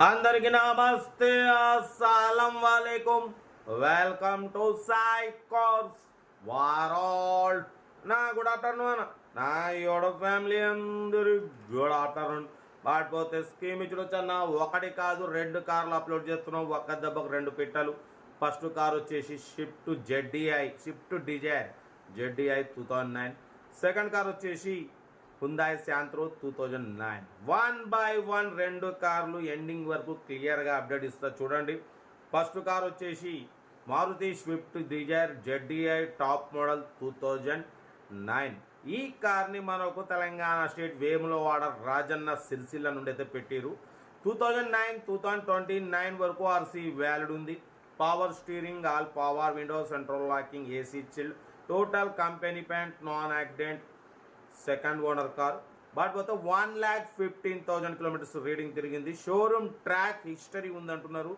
అందరికి నమస్తే. అస్సలం వాలేకుం. వెల్కమ్ టు సాయి కోర్స్ వారాల్. నా గుడ్ ఆఫ్టర్నూన్. నా యోడ ఫ్యామిలీ అందరి గుడ్ ఆఫ్టర్నూన్. పాడిపోతే స్కీమ్ ఇచ్చిన వచ్చాను ఒకటి కాదు రెండు కార్లు అప్లోడ్ చేస్తున్నాం. ఒక్క దెబ్బకు రెండు పిట్టలు. ఫస్ట్ కార్ వచ్చేసి Swift ZDI Swift Dzire ZDI two thousand nine. Second car వచ్చేసి Hyundai Santro two thousand nine one by one రెండు కార్లు ఎండింగ్ వరకు క్లియర్గా అప్డేట్ ఇస్తా చూడండి. ఫస్ట్ కార్ వచ్చేసి Maruti Swift Dzire ZDI top model two thousand nine ఈ కార్ని మనకు తెలంగాణ స్టేట్ వేములవాడ రాజన్న సిరిసిల్ల నుండి అయితే పెట్టారు. Two thousand nine two thousand twenty nine వరకు ఆర్సీ వ్యాలిడ్ ఉంది. Power steering all power window central locking AC chill total company paint non accident second owner car but పోతే one lakh fifteen thousand kilometres reading తిరిగింది. Showroom track history ఉందంటున్నారు.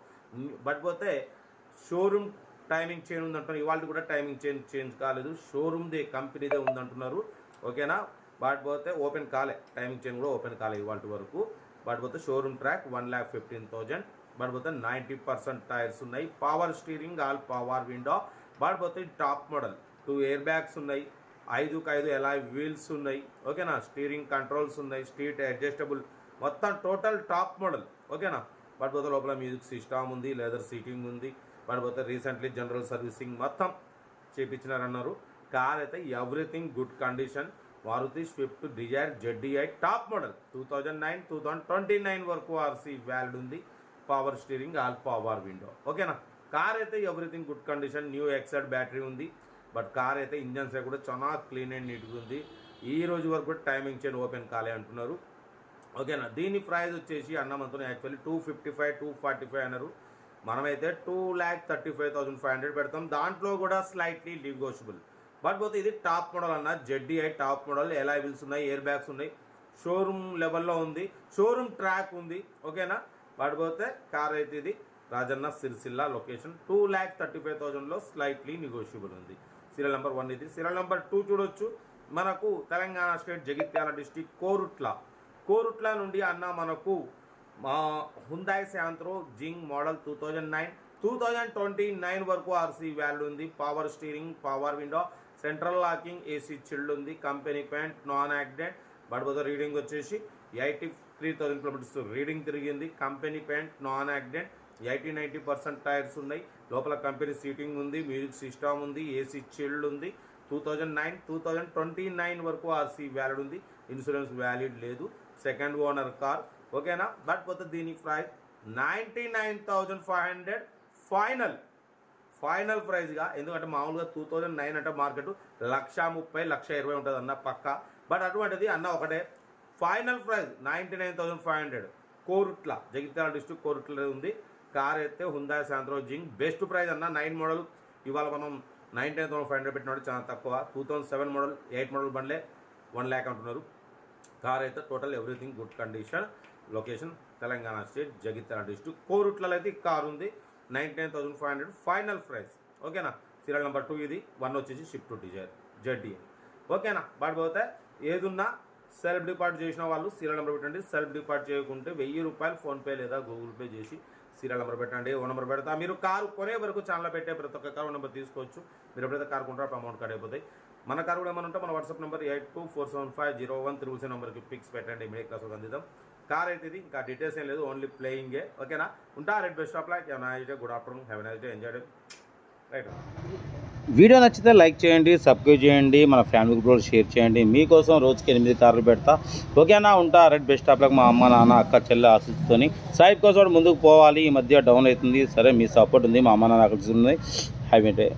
But పోతే showroom timing change ఉందంటున్నారు. ఇవాళ కూడా timing change change కాలేదు. షోరూమ్ది కంపెనీదే ఉందంటున్నారు. ఓకేనా? బట్ పోతే ఓపెన్ కాలే టైమింగ్ చేంజ్ కూడా ఓపెన్ కాలే ఇవాళ వరకు. బట్ పోతే showroom track one lakh fifteen thousand but పోతే నైంటీ పర్సెంట్ టైర్స్ ఉన్నాయి. Power steering all power window but పోతే top model two air bags ఉన్నాయి. ఐదుకు ఐదు ఎలా వీల్స్ ఉన్నాయి ఓకేనా? స్టీరింగ్ కంట్రోల్స్ ఉన్నాయి స్ట్రీట్ అడ్జస్టబుల్ మొత్తం టోటల్ టాప్ మోడల్ ఓకేనా? బట్ పోతే లోపల మ్యూజిక్ సిస్టమ్ ఉంది లెదర్ సీటింగ్ ఉంది బట్ పోతే రీసెంట్లీ జనరల్ సర్వీసింగ్ మొత్తం చేపించినారన్నారు. కార్ అయితే everything good condition Maruti Swift Dzire ZDI top model. Two thousand nine two thousand twenty nine వరకు ఆర్సీ వ్యాల్డ్ ఉంది power steering all power window ఓకేనా? Car అయితే everything good condition new Exide battery ఉంది but car అయితే engines కూడా చాలా clean and నీట్గా ఉంది. ఈ రోజు వరకు కూడా టైమింగ్ చైన్ ఓపెన్ కాలే అంటున్నారు. ఓకేనా? దీని ప్రైస్ వచ్చేసి అన్నమంతో actually two fifty five two forty five అన్నారు. మనమైతే two lakh thirty five thousand five hundred పెడతాం. దాంట్లో కూడా స్లైట్లీ లిగోషిబుల్ బట్ పోతే ఇది టాప్ మోడల్ అన్న. ZDI top model. ఎలా ఉన్నాయి? ఎయిర్ బ్యాగ్స్ ఉన్నాయి. షోరూమ్ లెవెల్లో ఉంది. షోరూమ్ ట్రాక్ ఉంది. ఓకేనా? బట్ పోతే కార్ అయితే ఇది Rajanna Sircilla location two lakh thirty five థౌజండ్లో స్లైట్లీ నెగోషియబుల్ ఉంది. సీరియల్ నెంబర్ వన్ ఇది. సీరియల్ నెంబర్ టూ చూడొచ్చు. మనకు తెలంగాణ స్టేట్ జగిత్యాల డిస్టిక్ కోరుట్ల. కోరుట్ల నుండి అన్న మనకు మా Hyundai Santro Xing model two thousand nine two thousand twenty nine వరకు ఆర్సీ వాల్యూ ఉంది. Power steering power window central locking AC chilled ఉంది. కంపెనీ ప్యాంట్ నాన్ యాక్సిడెంట్ బడబోద రీడింగ్ వచ్చేసి eighty three thousand kilometres reading తిరిగింది. Company paint non accident eighty ninety percent tyres ఉన్నాయి. లోపల company seating ఉంది music system ఉంది AC chilled ఉంది. Two thousand nine two thousand twenty nine వరకు RC valid ఉంది. ఇన్సూరెన్స్ వ్యాలిడ్ లేదు. సెకండ్ ఓనర్ కార్ ఓకేనా? బట్ పోతే దీని price ninety nine thousand five hundred final. Final ప్రైస్గా ఎందుకంటే మామూలుగా టూ థౌజండ్ నైన్ అంటే మార్కెట్ లక్ష ముప్పై లక్ష ఇరవై ఉంటుంది అన్న పక్క. బట్ అటువంటిది అన్న ఒకటే final price ninety nine thousand five hundred. Korutla Jagtial district Korutla ఉంది. కార్ అయితే Hyundai Santro Xing best price అన్న నైన్ మోడల్ ఇవాళ మనం nine ten thousand five hundred పెట్టినాడు చాలా తక్కువ. Two thousand seven model eight model బండ్లే one lakh అంటున్నారు. Car అయితే total everything good condition location Telangana state Jagtial district కోరుట్లలో అయితే కార్ ఉంది. Ninety nine thousand five hundred final price ఓకేనా సీరియల్ నెంబర్ టూ ఇది. One వచ్చేసి షిఫ్ట్ డిజైర్ జడ్డీ ఓకేనా but పోతే ఏదున్నా సెల్ఫ్ డిపార్ట్ చేసిన వాళ్ళు సీరియల్ నెంబర్ పెట్టండి. సెల్ఫ్ డిపార్ట్ చేయకుంటే వెయ్యి రూపాయలు ఫోన్పే లేదా గూగుల్ పే చేసి సీరియల్ నెంబర్ పెట్టండి. ఓ నెంబర్ పెడతా. మీరు కారు కొనే వరకు ఛానల్ పెట్టే ప్రతి ఒక్క కారు నెంబర్ తీసుకోవచ్చు. మీరు ఎప్పుడైతే కారు కొంటారో అప్పుడు అమౌంట్ కట్ అయిపోతాయి. మన కారు కూడా ఏమైనా ఉంటే మన WhatsApp number eight two four seven five zero one triple seven నెంబర్కి పిక్స్ పెట్టండి. మీడియా క్లాస్ అందిద్దాం. కార్ అయితే ఇది ఇంకా డీటెయిల్స్ ఏం లేదు ఓన్లీ ప్లేయింగే ఓకేనా ఉంటా red best of like nice day good afternoon have nice day enjoy day video నచ్చితే లైక్ చేయండి సబ్స్క్రైబ్ చేయండి మన ఫ్యామిలీ గ్రూప్లో షేర్ చేయండి. మీకోసం రోజుకి ఎనిమిది కార్లు పెడతా. ఓకేనా ఉంటా. రెడ్ బెస్ట్ ఆఫ్లకు మా అమ్మ నాన్న అక్క చెల్లె ఆశిస్తూని సాయిబ్ కోసం ముందుకు పోవాలి. ఈ మధ్య డౌన్ అవుతుంది. సరే మీ సపోర్ట్ ఉంది. మా అమ్మ నాన్న ఆకలిస్తుంది హ్యాపీ డే.